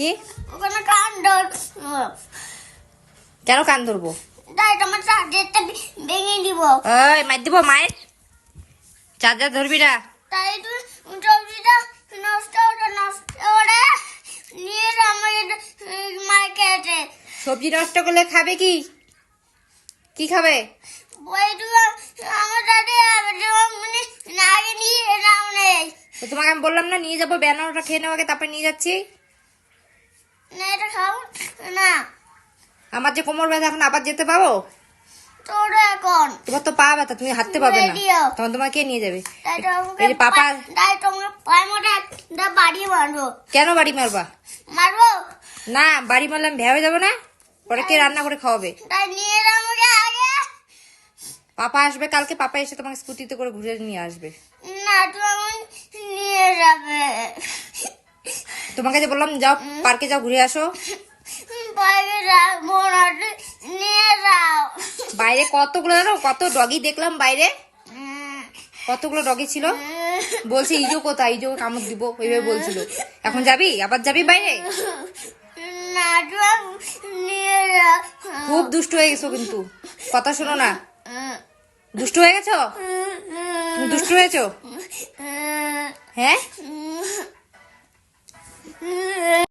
কি? ওখানে কান ধর কেন কান ধরবো? তোমার চার্জারটা ভেঙে দিব। ওই মার দিব মায়ের চার্জার ধরবি না। তাই তুই সবজিটা নষ্ট নষ্ট করে নিয়ে মার্কেটে। সবজি নষ্ট করলে খাবে কি? কি খাবে? আমার দাদি মানে তোমাকে আমি বললাম না নিয়ে যাব ব্যানারটা খেয়ে নেওয়াকে তারপরে নিয়ে যাচ্ছি না এটা খাও না আমার যে কোমর ব্যথা এখন আবার যেতে পাবো? তোর এখন। তোমার তো পা ব্যথা তুমি হাঁটতে পারবে না। তখন তোমাকে কে নিয়ে যাবে? এই যে পাপা তাই তোমাকে পায়ে মোটা একটা বাড়ি মারবো। কেন বাড়ি মারবা? মারবো? না বাড়ি মারলাম হয়ে যাবে না? পরে কে রান্না করে খাওয়াবে? তাই নিয়ে আমাকে আগে। পাপা আসবে কালকে পাপা এসে তোমাকে স্কুটিতে করে ঘুরে নিয়ে আসবে। না তুমি নিয়ে যাবে। তোমাকে যে বললাম যাও পার্কে যাও ঘুরে আসো। বাইরে কতগুলো জানো? কত ডগি দেখলাম বাইরে। কতগুলো ডগি ছিল? বলছে ইজো কোথায়? ইজো কামড় দিব। ওইভাবে বলছিল। এখন যাবি? আবার যাবি বাইরে? খুব দুষ্ট হয়ে গেছো কিন্তু। কথা শোনো না। দুষ্ট হয়ে গেছো? দুষ্ট হয়েছো? হ্যাঁ?